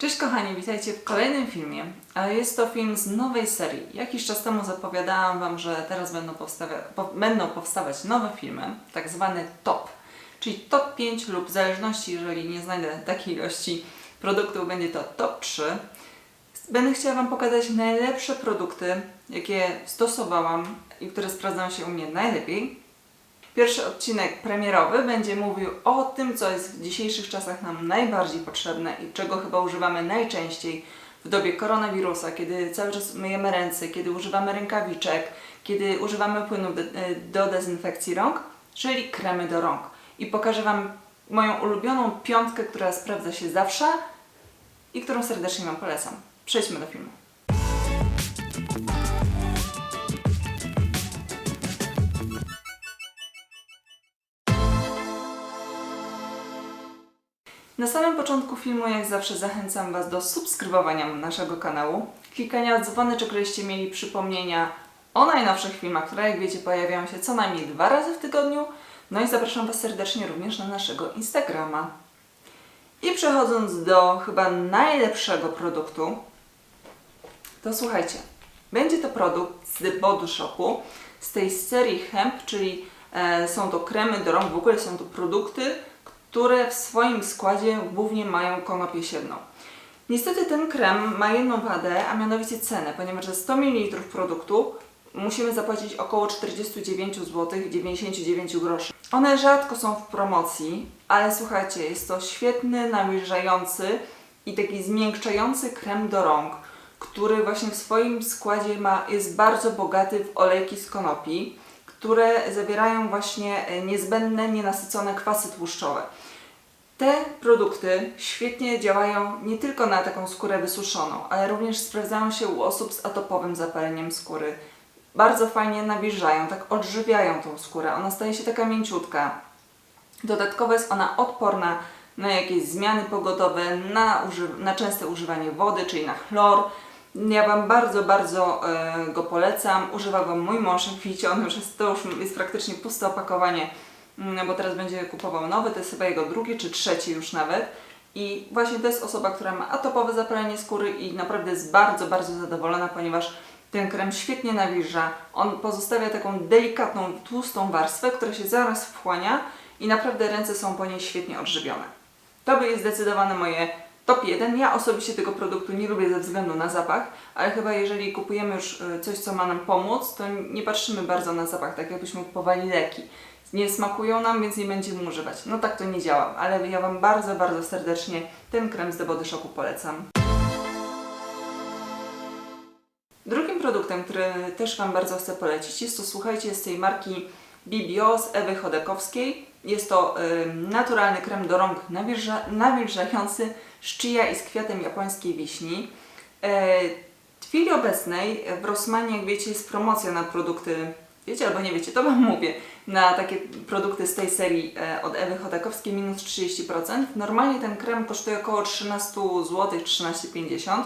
Cześć kochani, witajcie w kolejnym filmie. Jest to film z nowej serii. Jakiś czas temu zapowiadałam Wam, że teraz będą, powstawia- po, będą powstawać nowe filmy, tak zwane top, czyli top 5 lub w zależności, jeżeli nie znajdę takiej ilości produktów, będzie to top 3. Będę chciała Wam pokazać najlepsze produkty, jakie stosowałam i które sprawdzają się u mnie najlepiej. Pierwszy odcinek premierowy będzie mówił o tym, co jest w dzisiejszych czasach nam najbardziej potrzebne i czego chyba używamy najczęściej w dobie koronawirusa, kiedy cały czas myjemy ręce, kiedy używamy rękawiczek, kiedy używamy płynów do, do dezynfekcji rąk, czyli kremy do rąk. I pokażę Wam moją ulubioną piątkę, która sprawdza się zawsze i którą serdecznie Wam polecam. Przejdźmy do filmu. Na samym początku filmu, jak zawsze, zachęcam Was do subskrybowania naszego kanału, klikania dzwoneczek, żebyście mieli przypomnienia o najnowszych filmach, które, jak wiecie, pojawiają się co najmniej dwa razy w tygodniu. No i zapraszam Was serdecznie również na naszego Instagrama. I przechodząc do chyba najlepszego produktu, to słuchajcie, będzie to produkt z The Body Shopu, z tej serii Hemp, czyli e, są to kremy do rąk, w ogóle są to produkty, które w swoim składzie głównie mają konopię siewną. Niestety ten krem ma jedną wadę, a mianowicie cenę, ponieważ za 100 ml produktu musimy zapłacić około 49 zł 99 groszy. One rzadko są w promocji, ale słuchajcie, jest to świetny, nawilżający i taki zmiękczający krem do rąk, który właśnie w swoim składzie ma, jest bardzo bogaty w olejki z konopi, które zawierają właśnie e, niezbędne, nienasycone kwasy tłuszczowe. Te produkty świetnie działają nie tylko na taką skórę wysuszoną, ale również sprawdzają się u osób z atopowym zapaleniem skóry. Bardzo fajnie nawilżają, tak odżywiają tą skórę. Ona staje się taka mięciutka. Dodatkowo jest ona odporna na jakieś zmiany pogodowe, na, na częste używanie wody, czyli na chlor. Ja Wam bardzo, bardzo e, go polecam. Używa go mój mąż, widzicie, on już jest, to już jest praktycznie puste opakowanie, mm, bo teraz będzie kupował nowy, to jest chyba jego drugi czy trzeci już nawet. I właśnie to jest osoba, która ma atopowe zapalenie skóry i naprawdę jest bardzo, bardzo zadowolona, ponieważ ten krem świetnie nawilża. On pozostawia taką delikatną, tłustą warstwę, która się zaraz wchłania i naprawdę ręce są po niej świetnie odżywione. To by jest zdecydowane moje top 1. Ja osobiście tego produktu nie lubię ze względu na zapach, ale chyba jeżeli kupujemy już y, coś, co ma nam pomóc, to nie patrzymy bardzo na zapach, tak jakbyśmy kupowali leki. Nie smakują nam, więc nie będziemy używać. No tak to nie działa, ale ja Wam bardzo, bardzo serdecznie ten krem z The Body polecam. Drugim produktem, który też Wam bardzo chcę polecić, jest to, słuchajcie, z tej marki BBO z Ewy Chodakowskiej. Jest to y, naturalny krem do rąk nawilża, nawilżający z chia i z kwiatem japońskiej wiśni. E, w chwili obecnej w Rossmanie, jak wiecie, jest promocja na produkty, wiecie albo nie wiecie, to Wam mówię, na takie produkty z tej serii e, od Ewy Chodakowskiej minus 30%. Normalnie ten krem kosztuje około 13 zł, 13,50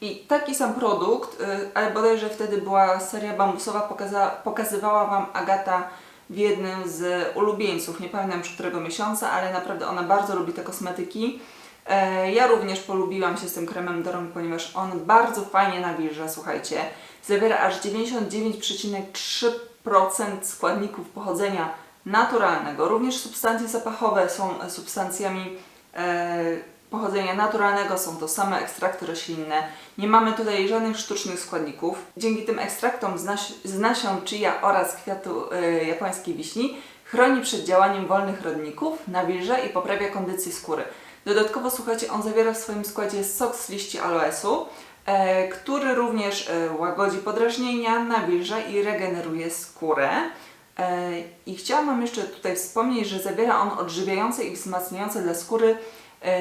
i taki sam produkt, y, ale bodajże wtedy była seria bambusowa, pokaza, pokazywała Wam Agata w jednym z ulubieńców. Nie pamiętam już którego miesiąca, ale naprawdę ona bardzo lubi te kosmetyki. E, Ja również polubiłam się z tym kremem do rąk, ponieważ on bardzo fajnie nawilża, słuchajcie. Zawiera aż 99,3% składników pochodzenia naturalnego. Również substancje zapachowe są substancjami e, pochodzenia naturalnego, są to same ekstrakty roślinne. Nie mamy tutaj żadnych sztucznych składników. Dzięki tym ekstraktom z, nas- z nasion chia oraz kwiatu e, japońskiej wiśni chroni przed działaniem wolnych rodników, nawilża i poprawia kondycję skóry. Dodatkowo, słuchajcie, on zawiera w swoim składzie sok z liści aloesu, e, który również e, łagodzi podrażnienia, nawilża i regeneruje skórę. E, I chciałam Wam jeszcze tutaj wspomnieć, że zawiera on odżywiające i wzmacniające dla skóry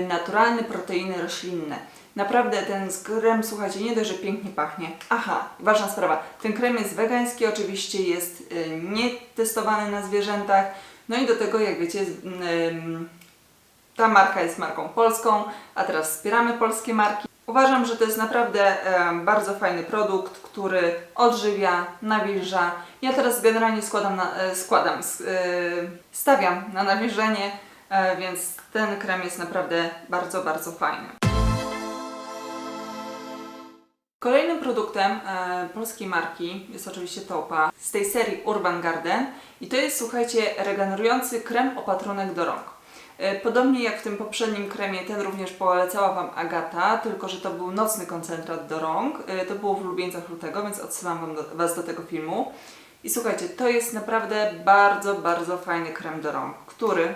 naturalne proteiny roślinne. Naprawdę ten krem, słuchajcie, nie dość, że pięknie pachnie. Aha, ważna sprawa. Ten krem jest wegański, oczywiście jest e, nie testowany na zwierzętach. No i do tego, jak wiecie, ta marka jest marką polską, a teraz wspieramy polskie marki. Uważam, że to jest naprawdę em, bardzo fajny produkt, który odżywia, nawilża. Ja teraz generalnie składam, na, e, składam e, stawiam na nawilżenie, e, więc ten krem jest naprawdę bardzo, bardzo fajny. Kolejnym produktem e, polskiej marki jest oczywiście Topa z tej serii Urban Garden i to jest, słuchajcie, regenerujący krem opatrunek do rąk. E, podobnie jak w tym poprzednim kremie, ten również polecała Wam Agata, tylko że to był nocny koncentrat do rąk. E, to było w ulubieńcach lutego, więc odsyłam wam do, Was do tego filmu. I słuchajcie, to jest naprawdę bardzo, bardzo fajny krem do rąk, który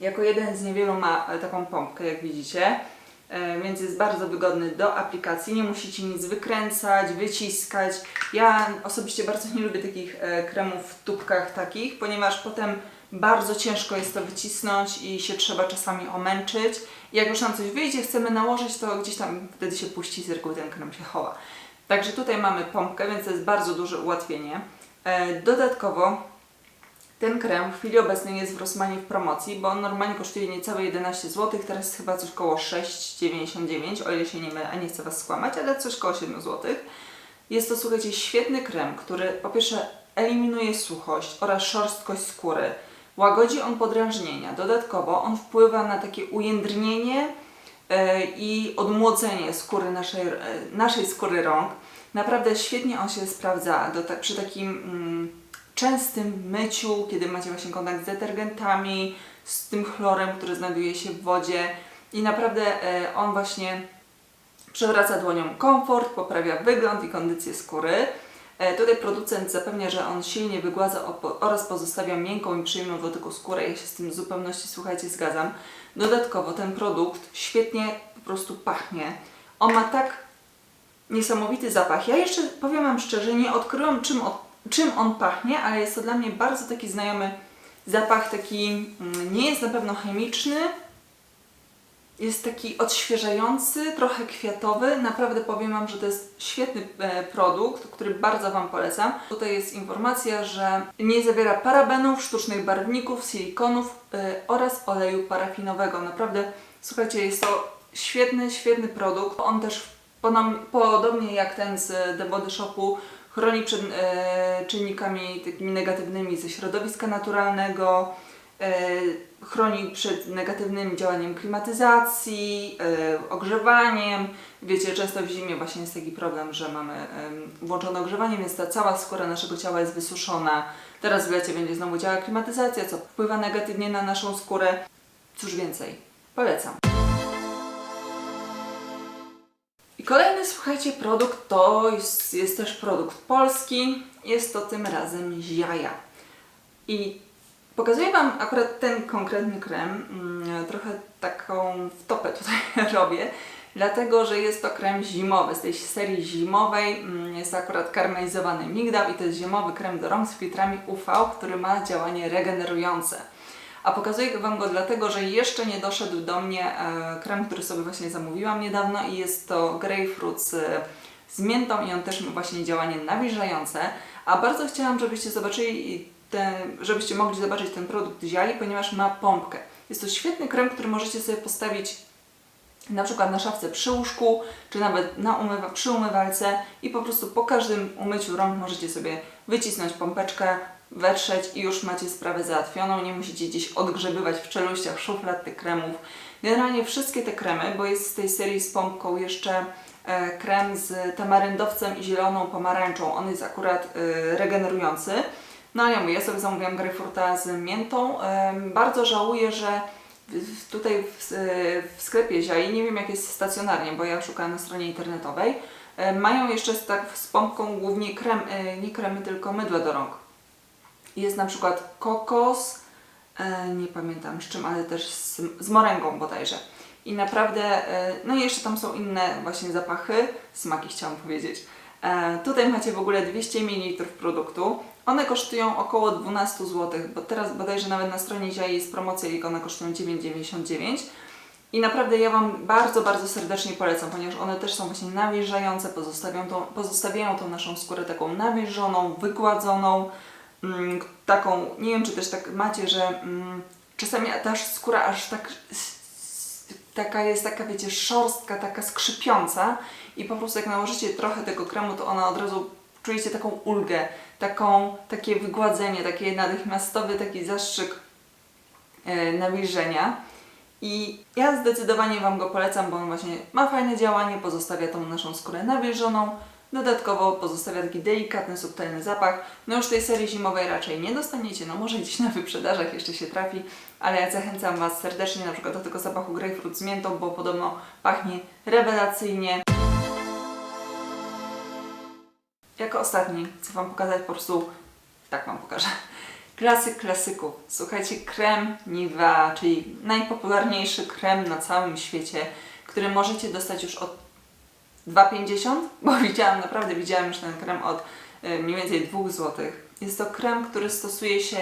jako jeden z niewielu ma e, taką pompkę, jak widzicie. E, więc jest bardzo wygodny do aplikacji. Nie musicie nic wykręcać, wyciskać. Ja osobiście bardzo nie lubię takich e, kremów w tubkach takich, ponieważ potem bardzo ciężko jest to wycisnąć i się trzeba czasami omęczyć. Jak już nam coś wyjdzie, chcemy nałożyć, to gdzieś tam wtedy się puści z reguły ten krem się chowa. Także tutaj mamy pompkę, więc to jest bardzo duże ułatwienie. Dodatkowo ten krem w chwili obecnej jest w Rossmanie w promocji, bo on normalnie kosztuje niecałe 11 zł, teraz chyba coś koło 6,99, o ile się nie mylę, a nie chcę Was skłamać, ale coś koło 7 zł. Jest to, słuchajcie, świetny krem, który po pierwsze eliminuje suchość oraz szorstkość skóry. Łagodzi on podrażnienia. Dodatkowo on wpływa na takie ujędrnienie e, i odmłocenie skóry naszej, e, naszej skóry rąk. Naprawdę świetnie on się sprawdza do, przy takim mm, częstym myciu, kiedy macie właśnie kontakt z detergentami, z tym chlorem, który znajduje się w wodzie i naprawdę e, on właśnie przywraca dłoniom komfort, poprawia wygląd i kondycję skóry. E, Tutaj producent zapewnia, że on silnie wygładza oraz pozostawia miękką i przyjemną w dotyku skórę. Ja się z tym w zupełności, słuchajcie, zgadzam. Dodatkowo ten produkt świetnie po prostu pachnie. On ma tak niesamowity zapach. Ja jeszcze powiem Wam szczerze, nie odkryłam czym, od, czym on pachnie, ale jest to dla mnie bardzo taki znajomy zapach, taki mm, nie jest na pewno chemiczny, jest taki odświeżający, trochę kwiatowy. Naprawdę powiem Wam, że to jest świetny e, produkt, który bardzo Wam polecam. Tutaj jest informacja, że nie zawiera parabenów, sztucznych barwników, silikonów e, oraz oleju parafinowego. Naprawdę, słuchajcie, jest to świetny, świetny produkt. On też podobnie jak ten z The Body Shopu chroni przed e, czynnikami takimi negatywnymi ze środowiska naturalnego, e, chroni przed negatywnym działaniem klimatyzacji, e, ogrzewaniem. Wiecie, często w zimie właśnie jest taki problem, że mamy włączone ogrzewanie, więc ta cała skóra naszego ciała jest wysuszona. Teraz w lecie będzie znowu działała klimatyzacja, co wpływa negatywnie na naszą skórę. Cóż więcej, polecam. Kolejny, słuchajcie, produkt to jest, jest też produkt polski. Jest to tym razem Ziaja. I pokazuję Wam akurat ten konkretny krem. Mm, Trochę taką wtopę tutaj robię, dlatego że jest to krem zimowy. Z tej serii zimowej mm, jest akurat karmelizowany migdał i to jest zimowy krem do rąk z filtrami UV, który ma działanie regenerujące. A pokazuję Wam go dlatego, że jeszcze nie doszedł do mnie e, krem, który sobie właśnie zamówiłam niedawno i jest to grapefruit z, z miętą i on też ma właśnie działanie nawilżające. A bardzo chciałam, żebyście zobaczyli ten, żebyście mogli zobaczyć ten produkt Ziali, ponieważ ma pompkę. Jest to świetny krem, który możecie sobie postawić na przykład na szafce przy łóżku, czy nawet na umywa, przy umywalce i po prostu po każdym umyciu rąk możecie sobie wycisnąć pompeczkę, wetrzeć i już macie sprawę załatwioną. Nie musicie gdzieś odgrzebywać w czeluściach szuflad tych kremów. Generalnie wszystkie te kremy, bo jest z tej serii z pompką jeszcze e, krem z tamaryndowcem i zieloną pomarańczą. On jest akurat e, regenerujący. No ale ja mówię, ja sobie zamówiłam grejpfruta z miętą. Bardzo żałuję, że tutaj w, w sklepie Ziai, nie wiem jak jest stacjonarnie, bo ja szukałam na stronie internetowej, e, mają jeszcze z, tak z pompką głównie krem, e, nie kremy, tylko mydła do rąk. Jest na przykład kokos, e, nie pamiętam z czym, ale też z, z moręgą bodajże. I naprawdę, e, no i jeszcze tam są inne właśnie zapachy, smaki chciałam powiedzieć. E, tutaj macie w ogóle 200 ml produktu. One kosztują około 12 zł, bo teraz bodajże nawet na stronie Ziai jest promocja i one kosztują 9,99. I naprawdę ja Wam bardzo, bardzo serdecznie polecam, ponieważ one też są właśnie nawilżające, pozostawiają tą, pozostawiają tą naszą skórę taką nawilżoną, wygładzoną, taką, nie wiem czy też tak macie, że mm, czasami ta skóra aż tak taka jest taka, wiecie, szorstka, taka skrzypiąca i po prostu jak nałożycie trochę tego kremu, to ona od razu czujecie taką ulgę, taką, takie wygładzenie, takie natychmiastowy taki zastrzyk e, nawilżenia. I ja zdecydowanie Wam go polecam, bo on właśnie ma fajne działanie, pozostawia tą naszą skórę nawilżoną, dodatkowo pozostawia taki delikatny, subtelny zapach. No już tej serii zimowej raczej nie dostaniecie, no może gdzieś na wyprzedażach jeszcze się trafi, ale ja zachęcam Was serdecznie na przykład do tego zapachu grapefruit z miętą, bo podobno pachnie rewelacyjnie. Jako ostatni chcę Wam pokazać po prostu, tak Wam pokażę, klasyk klasyków. Słuchajcie, krem Nivea, czyli najpopularniejszy krem na całym świecie, który możecie dostać już od 2,50, bo widziałam, naprawdę widziałam już ten krem od y, mniej więcej 2 zł. Jest to krem, który stosuje się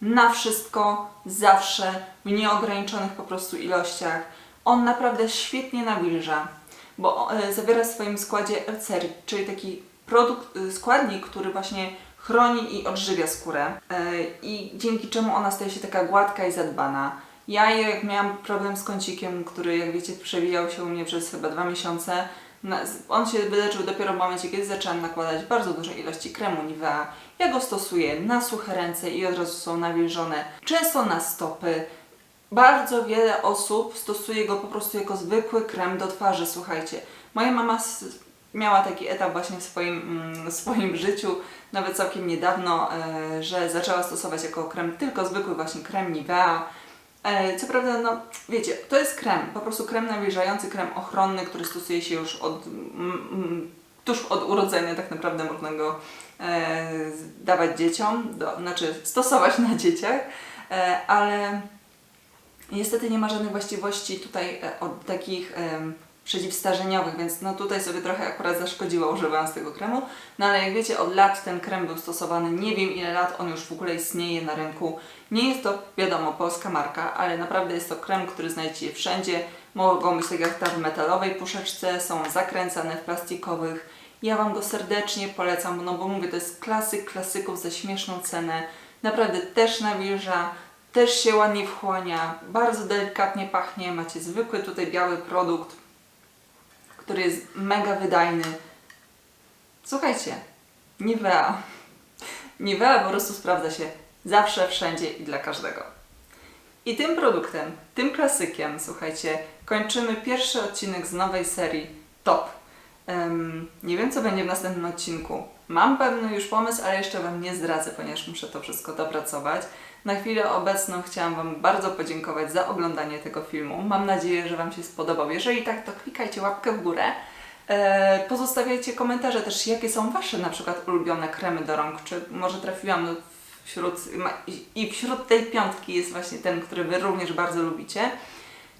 na wszystko, zawsze, w nieograniczonych po prostu ilościach. On naprawdę świetnie nawilża, bo y, zawiera w swoim składzie L-cery, czyli taki produkt, y, składnik, który właśnie chroni i odżywia skórę i dzięki czemu ona staje się taka gładka i zadbana. Ja jak miałam problem z kącikiem, który jak wiecie przewijał się u mnie przez chyba dwa miesiące, on się wyleczył dopiero w momencie, kiedy zaczęłam nakładać bardzo duże ilości kremu Nivea. Ja go stosuję na suche ręce i od razu są nawilżone, często na stopy. Bardzo wiele osób stosuje go po prostu jako zwykły krem do twarzy, słuchajcie. Moja mama miała taki etap właśnie w swoim, mm, w swoim życiu, nawet całkiem niedawno, e, że zaczęła stosować jako krem tylko zwykły właśnie krem Nivea. E, Co prawda, no wiecie, to jest krem, po prostu krem nawilżający, krem ochronny, który stosuje się już od, tuż od urodzenia, tak naprawdę można go e, dawać dzieciom, do, znaczy stosować na dzieciach, e, ale niestety nie ma żadnych właściwości tutaj e, od takich em, przeciwstarzeniowych, więc no tutaj sobie trochę akurat zaszkodziła używając tego kremu. No ale jak wiecie, od lat ten krem był stosowany, nie wiem ile lat on już w ogóle istnieje na rynku. Nie jest to, wiadomo, polska marka, ale naprawdę jest to krem, który znajdziecie wszędzie. Mogą być tak jak ta w metalowej puszeczce, są zakręcane w plastikowych. Ja Wam go serdecznie polecam, no bo mówię, to jest klasyk klasyków za śmieszną cenę. Naprawdę też nawilża, też się ładnie wchłania, bardzo delikatnie pachnie. Macie zwykły tutaj biały produkt, który jest mega wydajny. Słuchajcie, Nivea. Nivea po prostu sprawdza się zawsze, wszędzie i dla każdego. I tym produktem, tym klasykiem, słuchajcie, kończymy pierwszy odcinek z nowej serii Top. Em, nie wiem, co będzie w następnym odcinku. Mam pewny już pomysł, ale jeszcze Wam nie zdradzę, ponieważ muszę to wszystko dopracować. Na chwilę obecną chciałam Wam bardzo podziękować za oglądanie tego filmu. Mam nadzieję, że Wam się spodobał. Jeżeli tak, to klikajcie łapkę w górę. E, pozostawiajcie komentarze też, jakie są Wasze na przykład ulubione kremy do rąk, czy może trafiłam wśród, i wśród tej piątki jest właśnie ten, który Wy również bardzo lubicie.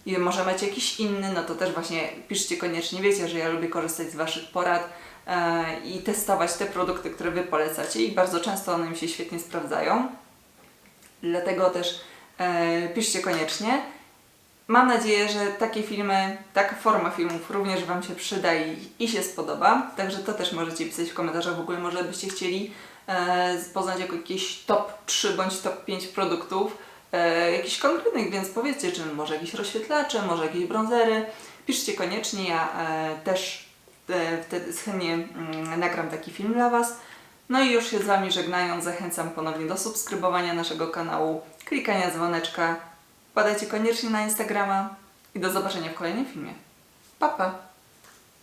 I może macie jakiś inny, no to też właśnie piszcie koniecznie. Wiecie, że ja lubię korzystać z Waszych porad e, i testować te produkty, które Wy polecacie i bardzo często one mi się świetnie sprawdzają. Dlatego też e, piszcie koniecznie. Mam nadzieję, że takie filmy, taka forma filmów również Wam się przyda i, i się spodoba. Także to też możecie pisać w komentarzach. W ogóle może byście chcieli e, poznać jako jakieś top 3 bądź top 5 produktów, e, jakichś konkretnych, więc powiedzcie, czy może jakieś rozświetlacze, może jakieś bronzery. Piszcie koniecznie, ja e, też e, wtedy chętnie mm, nagram taki film dla Was. No i już się z Wami żegnając, zachęcam ponownie do subskrybowania naszego kanału, klikania dzwoneczka, wpadajcie koniecznie na Instagrama i do zobaczenia w kolejnym filmie. Pa, pa!